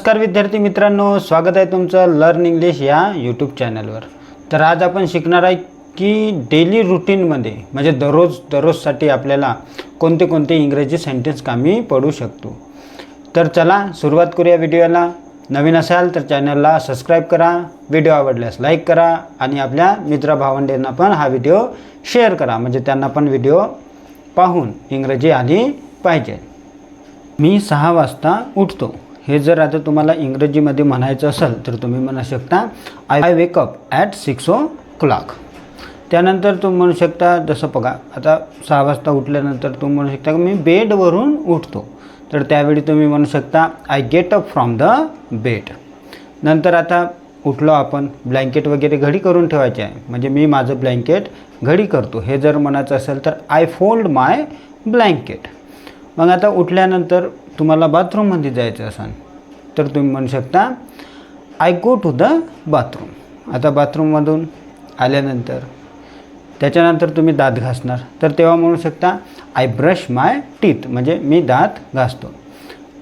नमस्कार विद्यार्थी मित्रांनो स्वागत आहे तुमचं लर्न इंग्लिश या यूट्यूब चॅनलवर तर आज आपण शिकणार आहे की डेली रुटीनमध्ये म्हणजे दररोज दररोजसाठी आपल्याला कोणते कोणते इंग्रजी सेंटेन्स कामी पडू शकतो. तर चला सुरुवात करूया व्हिडिओला नवीन असाल तर चॅनलला सबस्क्राईब करा व्हिडिओ आवडल्यास लाईक करा आणि आपल्या मित्रभावंडेंना पण हा व्हिडिओ शेअर करा. म्हणजे त्यांना पण व्हिडिओ पाहून इंग्रजी आली पाहिजे. मी सहा वाजता उठतो. हे जर आता तुम्हाला इंग्रजीमध्ये म्हणायचं असेल तर तुम्ही म्हणू शकता I I wake up at six o'clock त्यानंतर तुम्ही म्हणू शकता जसं बघा आता सहा वाजता उठल्यानंतर तुम्ही म्हणू शकता की मी बेडवरून उठतो. तर त्यावेळी तुम्ही म्हणू शकता I get up from the bed नंतर आता उठलो आपण ब्लँकेट वगैरे घडी करून ठेवायचे आहे. म्हणजे मी माझं ब्लँकेट घडी करतो. हे जर म्हणायचं असेल तर आय फोल्ड माय ब्लँकेट मग आता उठल्यानंतर तुम्हाला बाथरूममध्ये जायचं असेल तर तुम्ही म्हणू शकता I go to the bathroom आता बाथरूममधून आल्यानंतर त्याच्यानंतर तुम्ही दात घासणार. तर तेव्हा म्हणू शकता आय ब्रश माय टीथ म्हणजे मी दात घासतो.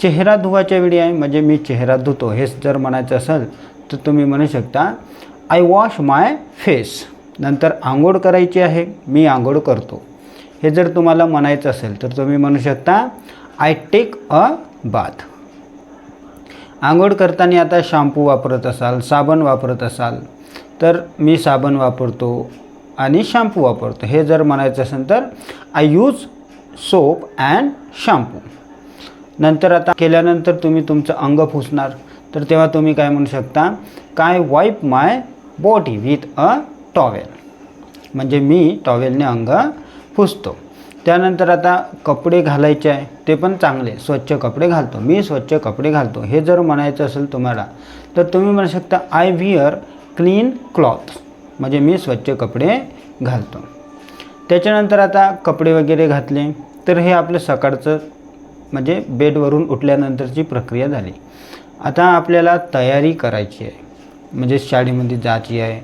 चेहरा धुवायच्या वेळी आहे म्हणजे मी चेहरा धुतो. हेच जर म्हणायचं असेल तर तुम्ही म्हणू शकता आय वॉश माय फेस नंतर आंघोळ करायची आहे मी आंघोळ करतो. हे जर तुम्हाला म्हणायचं असेल तर तुम्ही म्हणू शकता आय टेक अ बाथ आंघोळ करताना आता शॅम्पू वापरत असाल साबण वापरत असाल तर मी साबण वापरतो आणि शॅम्पू वापरतो. हे जर म्हणायचं असेल तर I use soap and shampoo नंतर आता केल्यानंतर तुम्ही तुमचं अंग पुसणार. तर तेव्हा तुम्ही काय म्हणू शकता? काय wipe my body with a towel म्हणजे मी टॉवेलने अंग पुसतो. त्यानंतर आता कपडे घालायचे आहे ते पण चांगले. स्वच्छ कपडे घालतो. मी स्वच्छ कपडे घालतो. हे जर म्हणायचं असेल तुम्हाला तर तुम्ही म्हणू शकता आय विअर क्लीन क्लॉथ म्हणजे मी स्वच्छ कपडे घालतो. त्याच्यानंतर आता कपडे वगैरे घातले तर हे आपलं सकाळचं म्हणजे बेडवरून उठल्यानंतरची प्रक्रिया झाली. आता आपल्याला तयारी करायची आहे. म्हणजे शाळेमध्ये जायची आहे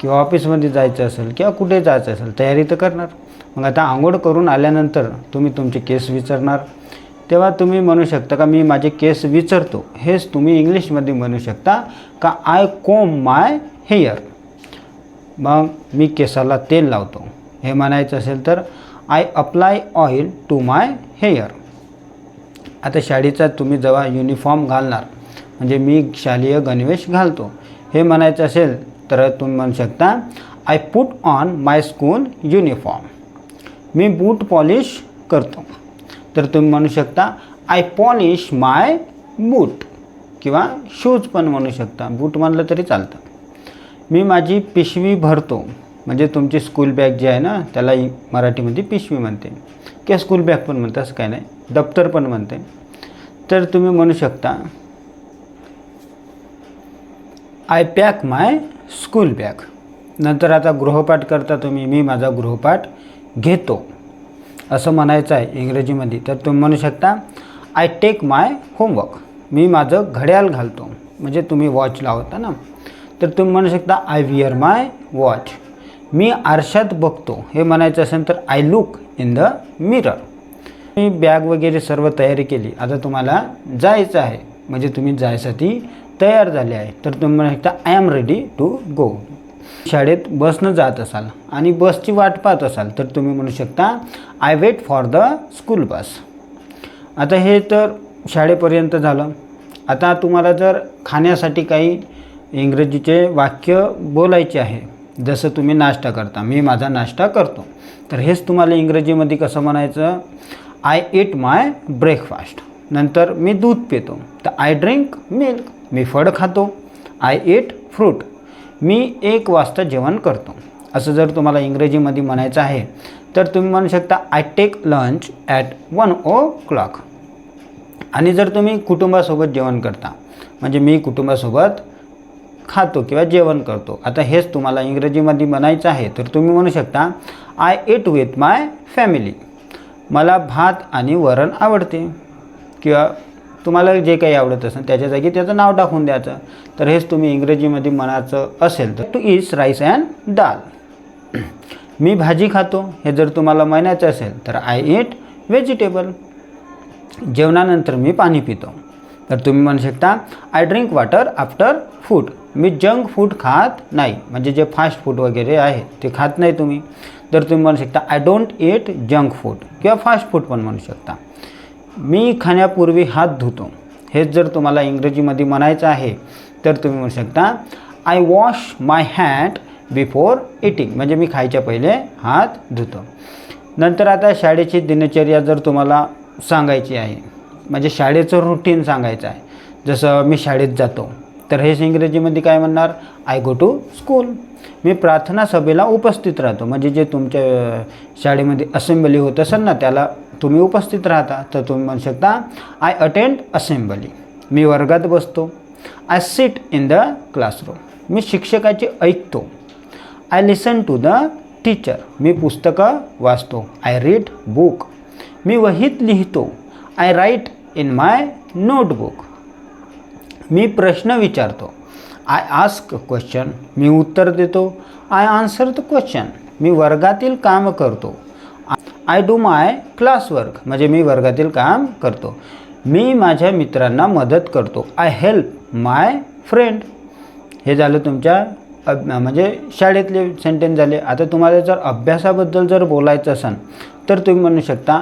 किंवा ऑफिसमध्ये जायचं असेल किंवा कुठे जायचं असेल तयारी तर करणार. मग आता आंघोळ करून आल्यानंतर तुम्ही तुमचे केस विचारणार. तेव्हा तुम्ही म्हणू शकता का मी माझे केस विचारतो. हेच तुम्ही इंग्लिशमध्ये म्हणू शकता का आय कोम माय हेअर. मग मी केसाला तेल लावतो. हे म्हणायचं असेल तर I apply oil to my hair. आता शाळेचा तुम्ही जेव्हा युनिफॉर्म घालणार म्हणजे मी शालेय गणवेश घालतो. हे म्हणायचं असेल तर तुम्ही म्हणू शकता I put on my school uniform. Me boot polish करतो. तर तुम्ही म्हणू शकता आय पॉलिश माय बूट किंवा शूज पण म्हणू शकता. बूट म्हणलं तरी चालतं. मी माझी पिशवी भरतो. म्हणजे तुमची स्कूल बॅग जी आहे ना त्याला मराठीमध्ये पिशवी म्हणते. किंवा स्कूल बॅग पण म्हणते असं काय नाही. दप्तर पण म्हणते. तर तुम्ही म्हणू शकता I pack my school bag नंतर आता गृहपाठ करता तुम्ही. मी माझा गृहपाठ घेतो. असं म्हणायचं आहे इंग्रजीमध्ये. तर तुम्ही म्हणू शकता आय टेक माय होमवर्क मी माझं घड्याळ घालतो. म्हणजे तुम्ही वॉच लावता ना? तर तुम्ही म्हणू शकता आय विअर माय वॉच मी आरशात बघतो. हे म्हणायचं असेल तर I look in the mirror me bag वगैरे सर्व तयारी केली. आता तुम्हाला जायचं आहे. म्हणजे तुम्ही जायसाठी तयार झाले आहे. तर तुम्ही म्हणू शकता I am ready to go शाळेत बसनं जात असाल आणि बसची वाट पाहत असाल तर तुम्ही म्हणू शकता I wait for the school bus आता हे तर शाळेपर्यंत झालं. आता तुम्हाला जर खाण्यासाठी काही इंग्रजीचे वाक्य बोलायचे आहे जसं तुम्ही नाश्ता करता मी माझा नाश्ता करतो तर हेच तुम्हाला इंग्रजीमध्ये कसं म्हणायचं? आय इट माय ब्रेकफास्ट नंतर मी दूध पितो तर आय ड्रिंक मिल्क मी फळ खातो. आय इट फ्रूट मी एक वाजता जेवण करतो. असं जर तुम्हाला इंग्रजीमध्ये म्हणायचं आहे तर तुम्ही म्हणू शकता I take lunch at one o'clock आणि जर तुम्ही कुटुंबासोबत जेवण करता म्हणजे मी कुटुंबासोबत खातो किंवा जेवण करतो. आता हेच तुम्हाला इंग्रजीमध्ये म्हणायचं आहे तर तुम्ही म्हणू शकता I eat with my family मला भात आणि वरण आवडते. किंवा तुम्हाला जे काही आवडत असेल त्याच्या जागी त्याचं नाव टाकून द्यायचं. तर हेच तुम्ही इंग्रजीमध्ये म्हणायचं असेल तर to is rice and dal मी भाजी खातो हे जर तुम्हाला म्हणायचं असेल तर आय इट व्हेजिटेबल जेवणानंतर मी पाणी पितो. तर तुम्ही म्हणू शकता I drink water after food me junk food खात नाही म्हणजे जे फास्ट फूड वगैरे आहे ते खात नाही तुम्ही. तर तुम्ही म्हणू शकता I don't eat junk food किंवा फास्ट फूड पण म्हणू शकता. मी खाण्यापूर्वी हात धुतो. हेच जर तुम्हाला इंग्रजीमध्ये म्हणायचं आहे तर तुम्ही म्हणू शकता I wash my hand before eating म्हणजे मी खायच्या पहिले हात धुतो. नंतर आता शाळेची दिनचर्या जर तुम्हाला सांगायची आहे म्हणजे शाळेचं रुटीन सांगायचं आहे. जसं मी शाळेत जातो तर हेच इंग्रजीमध्ये काय म्हणणार? आय गो टू स्कूल मी प्रार्थना सभेला उपस्थित राहतो. म्हणजे जे तुमच्या शाळेमध्ये असेंब्ली होत असेल ना त्याला तुम्ही उपस्थित राहता तर तुम्ही म्हणू शकता आय अटेंड असेंबली मी वर्गात बसतो. I sit in the classroom मी शिक्षकाचे ऐकतो. I listen to the teacher मी पुस्तकं वाचतो. आय रीड बुक मी वहीत लिहितो. I write in my notebook मी प्रश्न विचारतो. आय आस्क क्वेश्चन मी उत्तर देतो. आय आन्सर द क्वेश्चन मी वर्गातील काम करतो. आय डू माय क्लासवर्क म्हणजे मी वर्गातील काम करतो. मी माझ्या मित्रांना मदत करतो. आय हेल्प माय फ्रेंड हे झालं तुमच्या अब म्हणजे शाळेतले सेंटेन्स झाले. आता तुम्हाला जर अभ्यासाबद्दल जर बोलायचं असेल तर तुम्ही म्हणू शकता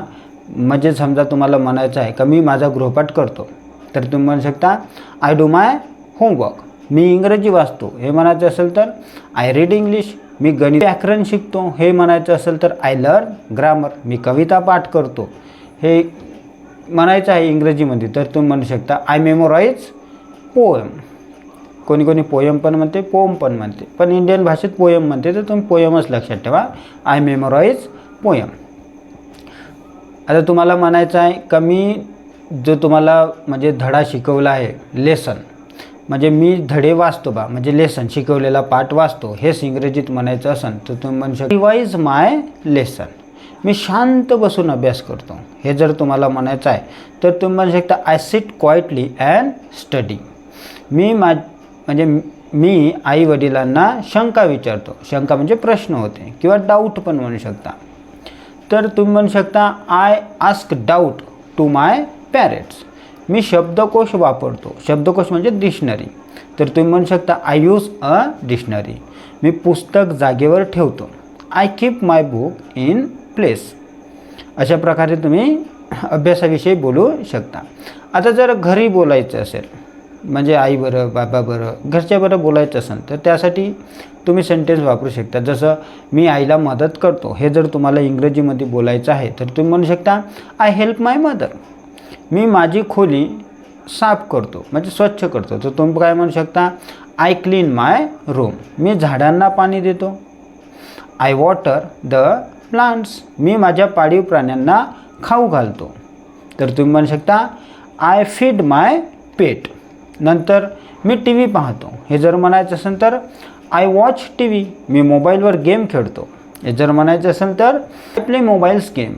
म्हणजे समजा तुम्हाला म्हणायचं आहे का मी माझा गृहपाठ करतो. तर तुम्ही म्हणू शकता आय डू माय होमवर्क मी इंग्रजी वाचतो. हे म्हणायचं असेल तर आय रीड इंग्लिश मी गणित व्याकरण शिकतो. हे म्हणायचं असेल तर आय लर्न ग्रामर मी कविता पाठ करतो. हे म्हणायचं आहे इंग्रजीमध्ये तर तुम्ही म्हणू शकता आय मेमोराईज पोएम कोणी कोणी पोयम पण म्हणते पोम पण म्हणते. पण इंडियन भाषेत पोयम म्हणते तर तुम्ही पोयमच लक्षात ठेवा. आय मेमोराईज पोयम आता तुम्हाला म्हणायचं आहे कमी जो तुम्हाला म्हणजे धडा शिकवला आहे लेसन म्हणजे मी धडे वाचतो बा म्हणजे लेसन शिकवलेला पाठ वाचतो हेच इंग्रजीत म्हणायचं असेल तर तुम्ही म्हणू शकता. रिवाईज माय लेसन मी शांत बसून अभ्यास करतो. हे जर तुम्हाला म्हणायचं आहे तर तुम्ही म्हणू शकता I sit quietly and study मी मा म्हणजे मी आई वडिलांना शंका विचारतो. शंका म्हणजे प्रश्न होते किंवा डाऊट पण म्हणू शकता. तर तुम्ही म्हणू शकता I ask doubt to my parents मी शब्दकोश वापरतो. शब्दकोश म्हणजे डिक्शनरी तर तुम्ही म्हणू शकता आय यूज अ डिक्शनरी मी पुस्तक जागेवर ठेवतो. I keep my book in place अशा प्रकारे तुम्ही अभ्यासाविषयी बोलू शकता. आता जर घरी बोलायचं असेल म्हणजे आई बरं बाबा बरं घरच्या बरं बोलायचं असेल तर त्यासाठी तुम्ही सेंटेन्स वापरू शकता. जसं मी आईला मदत करतो. हे जर तुम्हाला इंग्रजीमध्ये बोलायचं आहे तर तुम्ही म्हणू शकता आय हेल्प माय मदर मी माझी खोली साफ करतो म्हणजे स्वच्छ करतो. तर तुम्ही काय म्हणू शकता आय क्लीन माय रूम मी झाडांना पाणी देतो. आय वॉटर द प्लांट्स मी माझ्या पाळीव प्राण्यांना खाऊ घालतो. तर तुम्ही म्हणू शकता आय फीड माय पेट नंतर मी टी व्ही पाहतो. हे जर म्हणायचं असेल तर आय वॉच टी व्ही. मी मोबाईलवर गेम खेळतो. हे जर म्हणायचं असेल तर आय प्ले मोबाईल्स गेम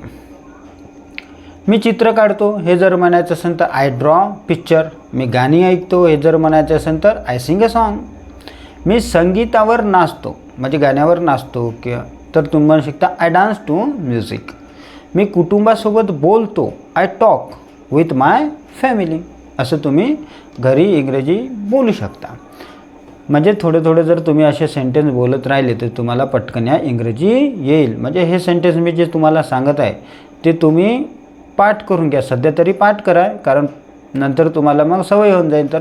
मी चित्र काढतो हे जर म्हणायचं असेल तर आय ड्रॉ पिक्चर मी गाणी ऐकतो हे जर म्हणायचं असेल तर आय सिंग अ सॉन्ग मी संगीतावर नाचतो म्हणजे गाण्यावर नाचतो किंवा तर तुम्ही म्हणू शकता आय डान्स टू म्युझिक मी कुटुंबासोबत बोलतो I talk with my family असं तुम्ही घरी इंग्रजी बोलू शकता. म्हणजे थोडे थोडे जर तुम्ही असे सेंटेन्स बोलत राहिले तर तुम्हाला पटकन या इंग्रजी येईल. म्हणजे हे सेंटेन्स मी जे तुम्हाला सांगत आहे ते तुम्ही पाठ करून घ्या. सध्या तरी पाठ करा कारण नंतर तुम्हाला मग सवय होऊन जाईल तर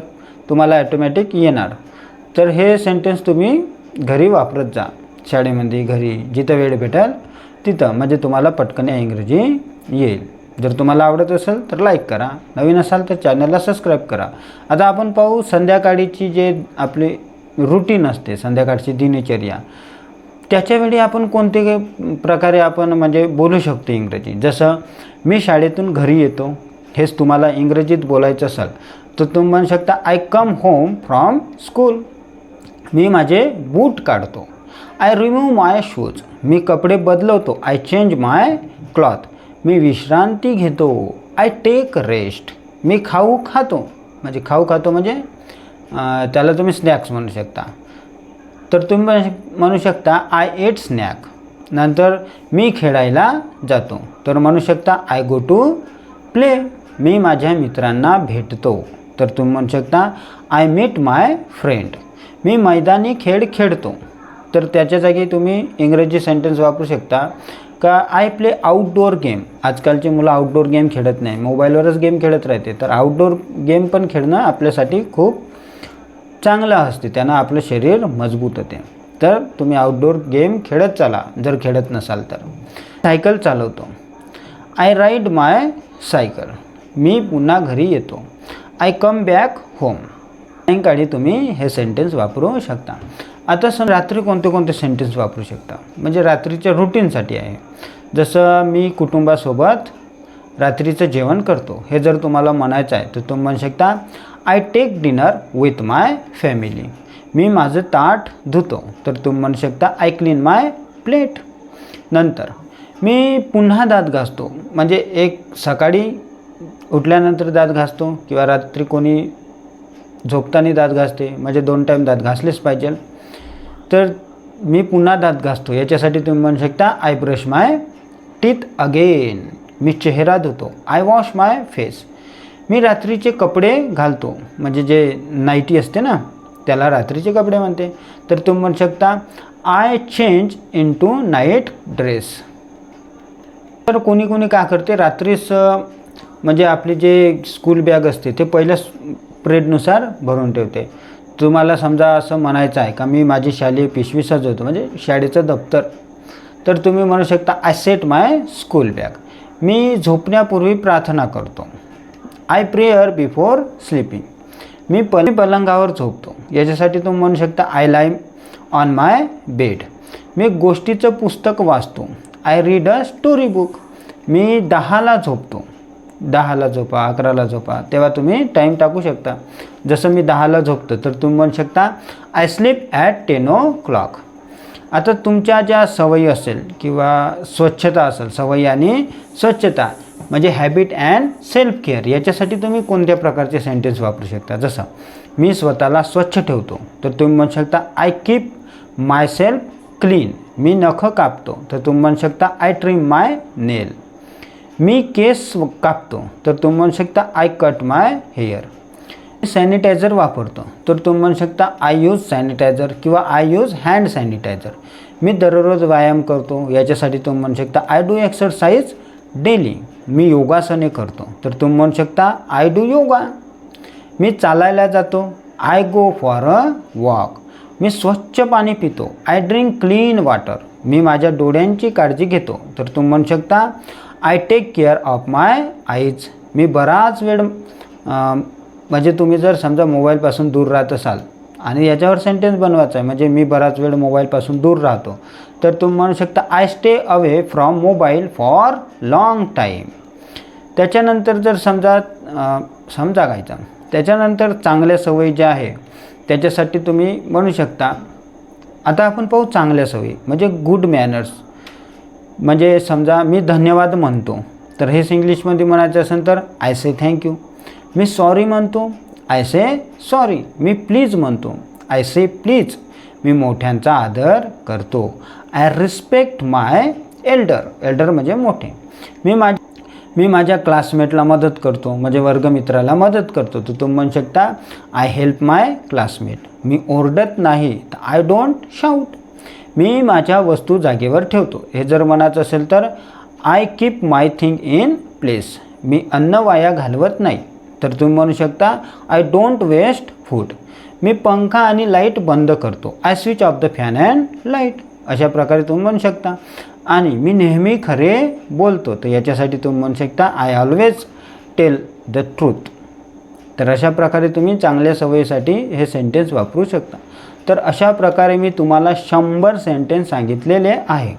तुम्हाला ॲटोमॅटिक येणार. तर हे सेंटेन्स तुम्ही घरी वापरत जा. शाळेमध्ये घरी जिथं वेळ भेटेल तिथं. म्हणजे तुम्हाला पटकन इंग्रजी येईल. जर तुम्हाला आवडत असेल तर लाईक करा. नवीन असाल तर चॅनलला सबस्क्राईब करा. आता आपण पाहू संध्याकाळीची जे आपली रुटीन असते संध्याकाळची दिनचर्या. त्याच्यावेळी आपण कोणते प्रकारे आपण म्हणजे बोलू शकतो इंग्रजी? जसं मी शाळेतून घरी येतो. हेच तुम्हाला इंग्रजीत बोलायचं असेल तर तुम्ही म्हणू शकता I come home from school मी माझे बूट काढतो. आय रिमूव्ह माय शूज मी कपडे बदलवतो. आय चेंज माय क्लॉथ मी विश्रांती घेतो. आय टेक रेस्ट मी खाऊ खातो. म्हणजे खाऊ खातो म्हणजे त्याला तुम्ही स्नॅक्स म्हणू शकता. तर तुम्ही म्हणू शकता आय एट स्नॅक नंतर मी खेळायला जातो. तर म्हणू शकता आय गो टू प्ले मी माझ्या मित्रांना भेटतो. तर तुम्ही म्हणू शकता आय मीट माय फ्रेंड मी मैदानी खेळ खेळतो. तर त्याच्या जागी तुम्ही इंग्रजी सेंटेन्स वापरू शकता का आय प्ले आउटडोअर गेम आजकालची मुलं आउटडोअर गेम खेळत नाही. मोबाईलवरच गेम खेळत राहते. तर आउटडोअर गेम पण खेळणं आपल्यासाठी खूप चांगलं असते. त्यानं आपलं शरीर मजबूत होते. तर तुम्ही आउटडोअर गेम खेळत चाला. जर खेळत नसाल तर. सायकल चालवतो. आय राईड माय सायकल मी पुन्हा घरी येतो. आय कम बॅक होम सायंकाळी तुम्ही हे सेंटेन्स वापरू शकता. आता सम रात्री कोणते कोणते सेंटेन्स वापरू शकता? म्हणजे रात्रीच्या रुटीनसाठी आहे. जसं मी कुटुंबासोबत रात्रीचं जेवण करतो. हे जर तुम्हाला म्हणायचं आहे तर तुम्ही म्हणू शकता I take dinner with my family मी माझं ताट धुतो. तर तुम्ही म्हणू शकता आय क्लीन माय प्लेट नंतर मी पुन्हा दात घासतो. म्हणजे एक सकाळी उठल्यानंतर दात घासतो किंवा रात्री कोणी झोपताना दात घासते. म्हणजे दोन टाईम दात घासलेच पाहिजे. तर मी पुन्हा दात घासतो. याच्यासाठी तुम्ही म्हणू शकता I brush my teeth again मी चेहरा धुतो. आय वॉश माय फेस मी रात्रीचे कपडे घालतो. म्हणजे जे नाईटी असते ना त्याला रात्रीचे कपडे म्हणते. तर तुम्ही म्हणू शकता I change into night dress तर कोणी कोणी काय करते रात्रीच म्हणजे आपली जे स्कूल बॅग असते ते पहिल्या प्रेडनुसार भरून ठेवते. तुम्हाला समजा असं म्हणायचं आहे का मी माझी शालेय पिशवी सजवतो म्हणजे शाळेचं दप्तर. तर तुम्ही म्हणू शकता I set my school bag मी झोपण्यापूर्वी प्रार्थना करतो. आय प्रेयर बिफोर स्लीपिंग मी पल पलंगावर झोपतो. याच्यासाठी तुम्ही म्हणू शकता I lie on my bed मी गोष्टीचं पुस्तक वाचतो. I read a story book मी दहाला झोपतो. दहाला झोपा अकराला झोपा. तेव्हा तुम्ही टाईम टाकू शकता. जसं मी दहाला झोपतो तर तुम्ही म्हणू शकता I sleep at ten o'clock आता तुमच्या ज्या सवयी असेल किंवा स्वच्छता असेल सवयी आणि स्वच्छता म्हणजे हॅबिट अँड सेल्फ केअर याच्यासाठी तुम्ही कोणत्या प्रकारचे सेंटेन्स वापरू शकता? जसं मी स्वतःला स्वच्छ ठेवतो. तर तुम्ही म्हणू शकता I keep myself clean मी नखं कापतो. तर तुम्ही म्हणू शकता आय ट्रिम माय नेल मी केस कापतो. तर तुम्ही म्हणू शकता आय कट माय हेअर मी सॅनिटायझर वापरतो. तर तुम्ही म्हणू शकता आय यूज सॅनिटायझर किंवा आय यूज हँड सॅनिटायझर मी दररोज व्यायाम करतो. याच्यासाठी तुम्ही म्हणू शकता आय डू एक्सरसाइज डेली मी योगासने करतो. तर तुम्ही म्हणू शकता आय डू योगा मी चालायला जातो. I go for a walk मी स्वच्छ पाणी पितो. आय ड्रिंक क्लीन वॉटर मी माझ्या डोळ्यांची काळजी घेतो. तर तुम्ही म्हणू शकता I take care of my eyes मी बराच वेळ म्हणजे तुम्ही जर समजा मोबाईलपासून दूर राहत असाल आणि याच्यावर सेंटेन्स बनवायचा आहे. म्हणजे मी बराच वेळ मोबाईलपासून दूर राहतो. तर तुम्ही म्हणू शकता I stay away from mobile for long time त्याच्यानंतर जर समजा समजा गायचा त्याच्यानंतर चांगल्या सवयी ज्या आहे त्याच्यासाठी तुम्ही म्हणू शकता आता आपण पाहू चांगल्या सवयी म्हणजे गुड मॅनर्स म्हणजे समजा मी धन्यवाद म्हणतो. तर हेच इंग्लिशमध्ये म्हणायचं असेल तर आय से थँक्यू मी सॉरी म्हणतो. आय से सॉरी मी प्लीज म्हणतो. आय से प्लीज मी मोठ्यांचा आदर करतो. I respect my elder elder म्हणजे मोठे. मी माझ्या मी माझ्या क्लासमेटला मदत करतो. म्हणजे वर्गमित्राला मदत करतो. तर तुम्ही म्हणू शकता आय हेल्प माय क्लासमेट मी ओरडत नाही. तर आय डोंट शाऊट मी माझ्या वस्तू जागेवर ठेवतो. हे जर म्हणायचं असेल तर I keep my thing in place मी अन्न वाया घालवत नाही. तर तुम्ही म्हणू शकता आय डोंट वेस्ट फूड मी पंखा आणि लाइट बंद करतो. I switch off the fan and light अशा प्रकारे तुम्ही म्हणू शकता. आणि मी नेहमी खरे बोलतो. तर याच्यासाठी तुम्ही म्हणू शकता I always tell the truth तर अशा प्रकारे तुम्ही चांगल्या सवयीसाठी हे सेंटेन्स वापरू शकता. तर अशा प्रकारे मी तुम्हाला शंभर सेंटेन्स सांगितलेले आहे.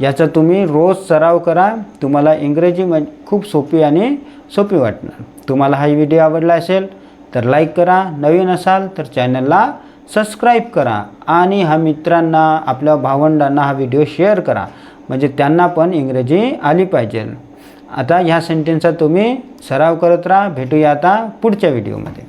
याचा तुम्ही रोज सराव करा. तुम्हाला इंग्रजी म खूप सोपी आणि सोपी वाटणार. तुम्हाला हा व्हिडिओ आवडला असेल तर लाईक करा. नवीन असाल तर चॅनलला सबस्क्राईब करा. आणि हा मित्रांना आपल्या भावंडांना हा व्हिडिओ शेअर करा. म्हणजे त्यांना पण इंग्रजी आली पाहिजे. आता ह्या सेंटेन्सचा तुम्ही सराव करत राहा. भेटूया आता पुढच्या व्हिडिओमध्ये